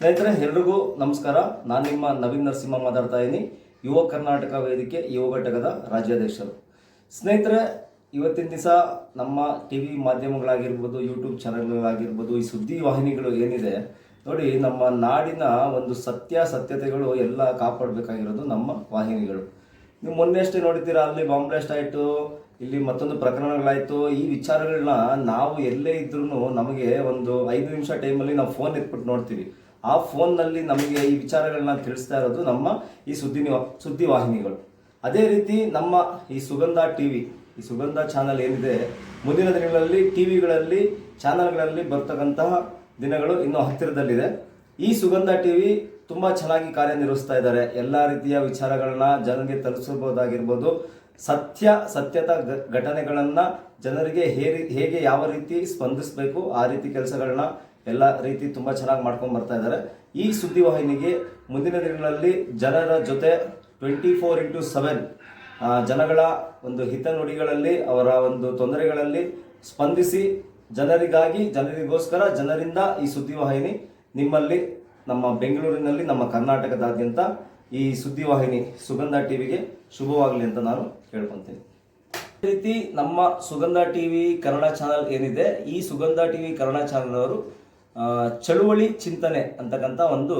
ಸ್ನೇಹಿತರೆ, ಎಲ್ರಿಗೂ ನಮಸ್ಕಾರ. ನಾನು ನಿಮ್ಮ ನವೀನ್ ನರಸಿಂಹ ಮಾತಾಡ್ತಾ ಇದ್ದೀನಿ ಯುವ ಕರ್ನಾಟಕ ವೇದಿಕೆ ಯುವ ಘಟಕದ ರಾಜ್ಯಾಧ್ಯಕ್ಷರು. ಸ್ನೇಹಿತರೆ, ಇವತ್ತಿನ ದಿವಸ ನಮ್ಮ ಟಿ ವಿ ಮಾಧ್ಯಮಗಳಾಗಿರ್ಬೋದು ಯೂಟ್ಯೂಬ್ ಚಾನಲ್ಗಳಾಗಿರ್ಬೋದು, ಈ ಸುದ್ದಿ ವಾಹಿನಿಗಳು ಏನಿದೆ, ನೋಡಿ, ನಮ್ಮ ನಾಡಿನ ಒಂದು ಸತ್ಯ ಸತ್ಯತೆಗಳು ಎಲ್ಲ ಕಾಪಾಡಬೇಕಾಗಿರೋದು ನಮ್ಮ ವಾಹಿನಿಗಳು. ನೀವು ಮೊನ್ನೆ ಅಷ್ಟೇ ನೋಡಿದ್ದೀರಾ, ಅಲ್ಲಿ ಬಾಂಬ್ ಬ್ಲಾಸ್ಟ್ ಆಯಿತು, ಇಲ್ಲಿ ಮತ್ತೊಂದು ಪ್ರಕರಣಗಳಾಯಿತು. ಈ ವಿಚಾರಗಳನ್ನ ನಾವು ಎಲ್ಲೇ ಇದ್ರೂ ನಮಗೆ ಒಂದು ಐದು ನಿಮಿಷ ಟೈಮಲ್ಲಿ ನಾವು ಫೋನ್ ಎತ್ಬಿಟ್ಟು ನೋಡ್ತೀವಿ. ಆ ಫೋನ್ನಲ್ಲಿ ನಮಗೆ ಈ ವಿಚಾರಗಳನ್ನ ತಿಳಿಸ್ತಾ ಇರೋದು ನಮ್ಮ ಈ ಸುದ್ದಿ ಸುದ್ದಿ ವಾಹಿನಿಗಳು. ಅದೇ ರೀತಿ ನಮ್ಮ ಈ ಸುಗಂಧ ಟಿ ವಿ ಈ ಸುಗಂಧ ಚಾನಲ್ ಏನಿದೆ, ಮುಂದಿನ ದಿನಗಳಲ್ಲಿ ಟಿ ವಿಗಳಲ್ಲಿ ಚಾನಲ್ಗಳಲ್ಲಿ ಬರ್ತಕ್ಕಂತಹ ದಿನಗಳು ಇನ್ನೂ ಹತ್ತಿರದಲ್ಲಿದೆ. ಈ ಸುಗಂಧ ಟಿ ವಿ ತುಂಬ ಚೆನ್ನಾಗಿ ಕಾರ್ಯನಿರ್ವಹಿಸ್ತಾ ಇದ್ದಾರೆ. ಎಲ್ಲ ರೀತಿಯ ವಿಚಾರಗಳನ್ನ ಜನರಿಗೆ ತಲುಪಿಸಬಹುದಾಗಿರ್ಬೋದು. ಸತ್ಯ ಸತ್ಯತ ಘಟನೆಗಳನ್ನು ಜನರಿಗೆ ಹೇಗೆ ಯಾವ ರೀತಿ ಸ್ಪಂದಿಸಬೇಕು, ಆ ರೀತಿ ಕೆಲಸಗಳನ್ನ ಎಲ್ಲ ರೀತಿ ತುಂಬ ಚೆನ್ನಾಗಿ ಮಾಡ್ಕೊಂಡು ಬರ್ತಾ ಇದ್ದಾರೆ ಈ ಸುದ್ದಿವಾಹಿನಿಗೆ ಮುಂದಿನ ದಿನಗಳಲ್ಲಿ ಜನರ ಜೊತೆ ಟ್ವೆಂಟಿ ಫೋರ್ ಇಂಟು ಸೆವೆನ್ ಜನಗಳ ಒಂದು ಹಿತನುಡಿಗಳಲ್ಲಿ ಅವರ ಒಂದು ತೊಂದರೆಗಳಲ್ಲಿ ಸ್ಪಂದಿಸಿ ಜನರಿಗಾಗಿ, ಜನರಿಗೋಸ್ಕರ ಜನರಿಂದ ಈ ಸುದ್ದಿವಾಹಿನಿ ನಿಮ್ಮಲ್ಲಿ, ನಮ್ಮ ಬೆಂಗಳೂರಿನಲ್ಲಿ, ನಮ್ಮ ಕರ್ನಾಟಕದಾದ್ಯಂತ ಈ ಸುದ್ದಿವಾಹಿನಿ ಸುಗಂಧ ಟಿವಿಗೆ ಶುಭವಾಗಲಿ ಅಂತ ನಾನು ಕೇಳ್ಕೊತೀನಿ. ಅದೇ ರೀತಿ ನಮ್ಮ ಸುಗಂಧ ಟಿವಿ ಕನ್ನಡ ಚಾನಲ್ ಏನಿದೆ, ಈ ಸುಗಂಧ ಟಿವಿ ಕನ್ನಡ ಚಾನಲ್ ಅವರು ಚಳುವಳಿ ಚಿಂತನೆ ಅಂತಕ್ಕಂಥ ಒಂದು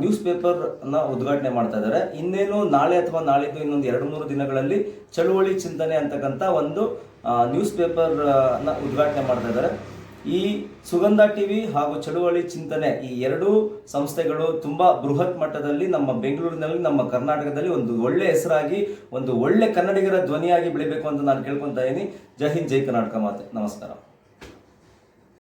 ನ್ಯೂಸ್ ಪೇಪರ್ ಅನ್ನ ಉದ್ಘಾಟನೆ ಮಾಡ್ತಾ ಇದ್ದಾರೆ. ಇನ್ನೇನು ನಾಳೆ ಅಥವಾ ನಾಳಿದ್ದು ಇನ್ನೊಂದು ಎರಡು ಮೂರು ದಿನಗಳಲ್ಲಿ ಚಳುವಳಿ ಚಿಂತನೆ ಅಂತಕ್ಕಂಥ ಒಂದು ನ್ಯೂಸ್ ಪೇಪರ್ನ ಉದ್ಘಾಟನೆ ಮಾಡ್ತಾ ಇದ್ದಾರೆ. ಈ ಸುಗಂಧ ಟಿವಿ ಹಾಗೂ ಚಳುವಳಿ ಚಿಂತನೆ ಈ ಎರಡೂ ಸಂಸ್ಥೆಗಳು ತುಂಬಾ ಬೃಹತ್ ಮಟ್ಟದಲ್ಲಿ ನಮ್ಮ ಬೆಂಗಳೂರಿನಲ್ಲಿ, ನಮ್ಮ ಕರ್ನಾಟಕದಲ್ಲಿ ಒಂದು ಒಳ್ಳೆ ಹೆಸರಾಗಿ, ಒಂದು ಒಳ್ಳೆ ಕನ್ನಡಿಗರ ಧ್ವನಿಯಾಗಿ ಬೆಳಿಬೇಕು ಅಂತ ನಾನು ಕೇಳ್ಕೊತಾ ಇದ್ದೀನಿ ಜೈ ಹಿಂದ್, ಜೈ ಕರ್ನಾಟಕ ಮಾತೆ. ನಮಸ್ಕಾರ.